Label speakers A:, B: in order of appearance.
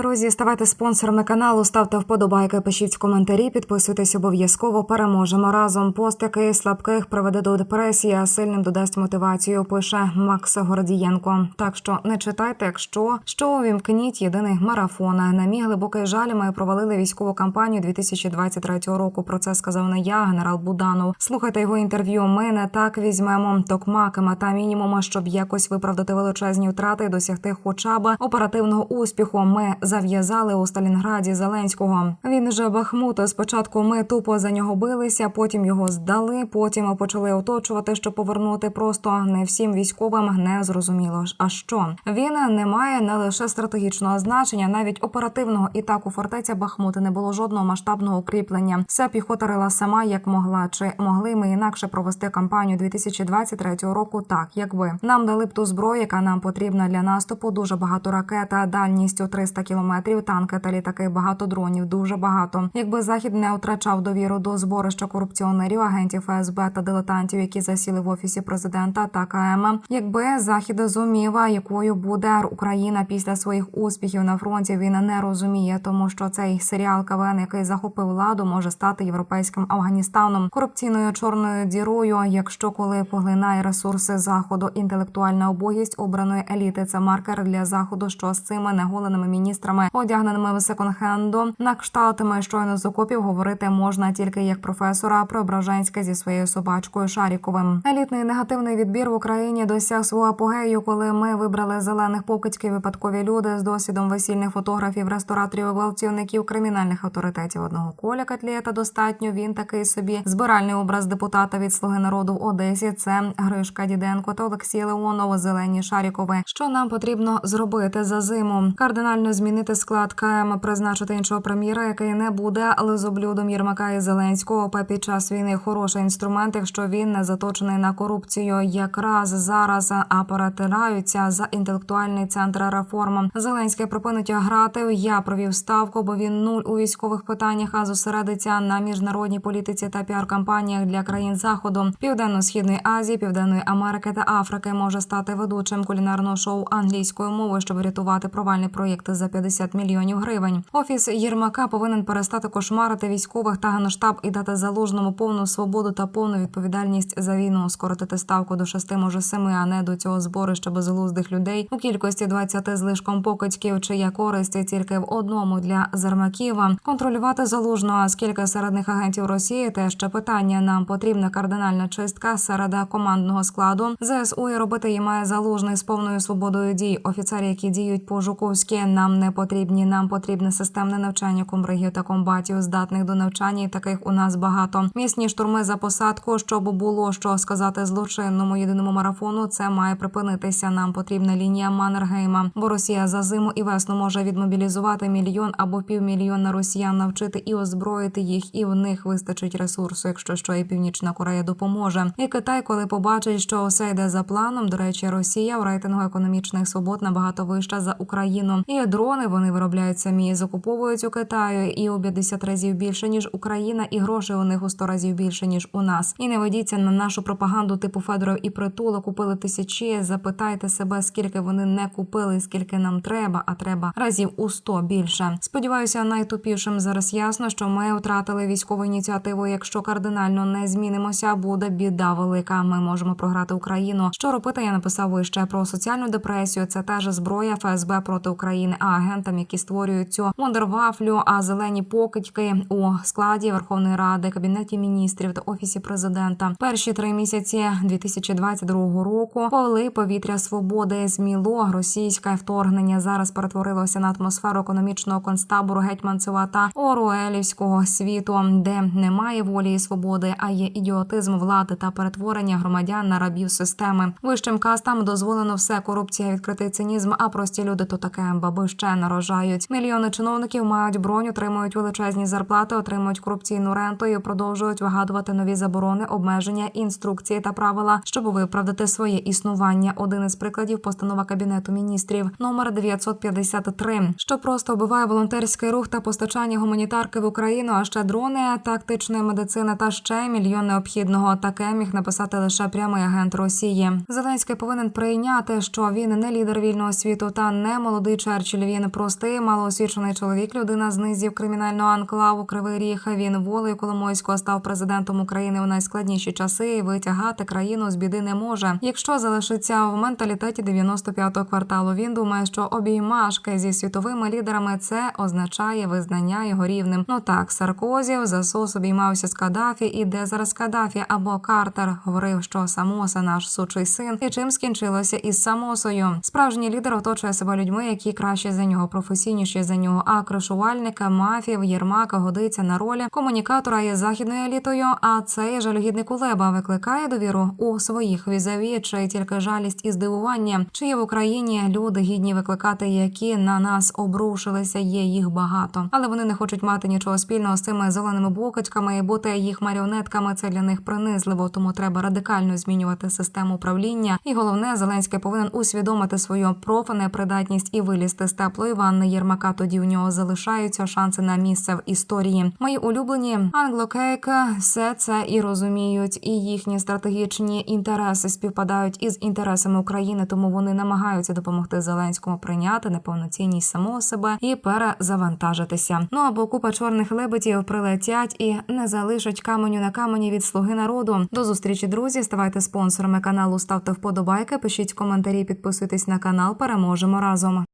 A: Друзі, ставайте спонсорами каналу, ставте вподобайки, пишіть коментарі, підписуйтесь обов'язково. Переможемо разом. Пост, який слабких приведе до депресії, а сильним додасть мотивацію. Пише Макс Гордієнко. Так що не читайте, якщо що увімкніть єдиний марафон. На мій глибокий жаль, ми провалили військову кампанію 2023 року. Про це сказав не я, генерал Буданов. Слухайте його інтерв'ю. Ми не так візьмемо токмак, мета мінімума, щоб якось виправдати величезні втрати і досягти хоча б оперативного успіху. Ми зав'язали у Сталінграді Зеленського. Він же Бахмут. Спочатку ми тупо за нього билися, потім його здали. Потім почали оточувати, щоб повернути. Просто не всім військовим не зрозуміло. А що він не має не лише стратегічного значення, навіть оперативного. І так у фортеця Бахмут не було жодного масштабного укріплення. Вся піхота рила сама як могла. Чи могли ми інакше провести кампанію 2023 року? Так, якби нам дали б ту зброю, яка нам потрібна для наступу. Дуже багато ракет, дальністю 300 кілометрів, танки та літаки, багато дронів, дуже багато. Якби захід не втрачав довіру до зборища корупціонерів, агентів ФСБ та дилетантів, які засіли в офісі президента та КМ, якби захід зумів, якою буде Україна після своїх успіхів на фронті, він не розуміє, тому що цей серіал КВН, який захопив владу, може стати європейським Афганістаном, корупційною чорною дірою. Якщо коли поглинає ресурси заходу, інтелектуальна убогість обраної еліти, це маркер для заходу, що з цими неголеними міністрами, одягненими в секонд-хенду, на кшталтами щойно з окопів говорити можна тільки як професора Преображенська зі своєю собачкою Шаріковим. Елітний негативний відбір в Україні досяг свого апогею, коли ми вибрали зелених покидьків, випадкові люди з досвідом весільних фотографів, рестораторів, гвалтівників, кримінальних авторитетів одного коля Котлєта достатньо. Він такий собі збиральний образ депутата від слуги народу в Одесі. Це Гришка Діденко та Олексій Леонов, зелені Шарікови. Що нам потрібно зробити за зиму? Кардинально змінити склад КМ, призначити іншого прем'єра, який не буде лизоблюдом Єрмака і Зеленського. ОП під час війни хороший інструмент, якщо він не заточений на корупцію. Якраз зараз апаратираються за інтелектуальний центр реформ. Зеленський припинить грати. Я провів ставку, бо він нуль у військових питаннях, а зосередиться на міжнародній політиці та піар-кампаніях для країн заходу, південно-східної Азії, Південної Америки та Африки. Може стати ведучим кулінарного шоу англійською мовою, щоб врятувати провальний проєкт за 50 мільйонів гривень. Офіс Єрмака повинен перестати кошмарити військових та генштаб і дати залужному повну свободу та повну відповідальність за війну. Скоротити ставку до шести, може семи, а не до цього зборища безглуздих людей у кількості 20 злишком покидьків, чия користь тільки в одному для Зермаківа. Контролювати залужно, а скільки серед них агентів Росії, те ще питання. Нам потрібна кардинальна чистка серед командного складу. ЗСУ і робити її має залужний з повною свободою дій. Офіцери, які діють по жуковськи, нам не потрібні. Нам потрібне системне навчання комбригів та комбатів, здатних до навчання. і Таких у нас багато. Місні штурми за посадку, щоб було що сказати злочинному єдиному марафону. Це має припинитися. Нам потрібна лінія Маннергейма, бо Росія за зиму і весну може відмобілізувати мільйон або півмільйона росіян, навчити і озброїти їх, і в них вистачить ресурсу, якщо що і Північна Корея допоможе. І Китай, коли побачить, що усе йде за планом. До речі, Росія в рейтингу економічних свобод набагато вища за Україну. І дрони вони виробляють самі, закуповують у Китаю і у 50 разів більше ніж Україна, і грошей у них у 100 разів більше ніж у нас. І не ведіться на нашу пропаганду типу Федоров і притула купили тисячі. Запитайте себе, скільки вони не купили, скільки нам треба, а треба разів у 100 більше. Сподіваюся, найтупішим зараз ясно, що ми втратили військову ініціативу. Якщо кардинально не змінимося, буде біда велика. Ми можемо програти Україну. Що робити? Я написав вище про соціальну депресію. Це теж зброя ФСБ проти України, а агентам, які створюють цю вундервафлю, а зелені покидьки у складі Верховної Ради, кабінеті міністрів та офісі президента. Перші три місяці 2022 року повели повітря свободи. Зміло російське вторгнення зараз перетворилося на атмосферу економічного концтабору гетьманцева та Оруелівського світу, де немає волі і свободи, а є ідіотизм влади та перетворення громадян на рабів системи. Вищим кастам дозволено все корупція, відкритий цинізм. А прості люди то таке баби нарожають. Мільйони чиновників мають бронь, отримують величезні зарплати, отримують корупційну ренту і продовжують вигадувати нові заборони, обмеження, інструкції та правила, щоб виправдати своє існування. Один із прикладів постанова кабінету міністрів номер 953, що просто вбиває волонтерський рух та постачання гуманітарки в Україну, а ще дрони, тактичної медицини та ще мільйон необхідного. Таке міг написати лише прямий агент Росії. Зеленський повинен прийняти, що він не лідер вільного світу та не молодий Черчилль. Він непростий, малоосвічений чоловік, людина з низів кримінального анклаву Кривий Ріг. Він волею Коломойського став президентом України у найскладніші часи і витягати країну з біди не може. Якщо залишиться в менталітеті 95-го кварталу, він думає, що обіймашки зі світовими лідерами це означає визнання його рівним. Ну так, Саркозі в засос обіймався з Каддафі, і де зараз Каддафі або Картер говорив, що Самоса наш сучий син, і чим скінчилося із Самосою. Справжній лідер оточує себе людьми, які краще за нього, професійніші за нього. А кришувальника, мафів, Єрмака годиться на ролі комунікатора із західною елітою. А цей жалюгідний Кулеба викликає довіру у своїх візаві, чи тільки жалість і здивування, чи є в Україні люди гідні викликати, які на нас обрушилися. Є їх багато, але вони не хочуть мати нічого спільного з цими зеленими бокочками і бути їх маріонетками. Це для них принизливо. Тому треба радикально змінювати систему управління. І головне, Зеленський повинен усвідомити свою профнепридатність і вилізти з теплої ванни Єрмака. Тоді у нього залишаються шанси на місце в історії. Мої улюблені англокейка все це і розуміють, і їхні стратегічні інтереси співпадають із інтересами України, тому вони намагаються допомогти Зеленському прийняти неповноцінність самого себе і перезавантажитися. Ну або купа чорних лебедів прилетять і не залишать каменю на камені від слуги народу. До зустрічі, друзі. Ставайте спонсорами каналу, ставте вподобайки, пишіть коментарі, підписуйтесь на канал. Переможемо разом.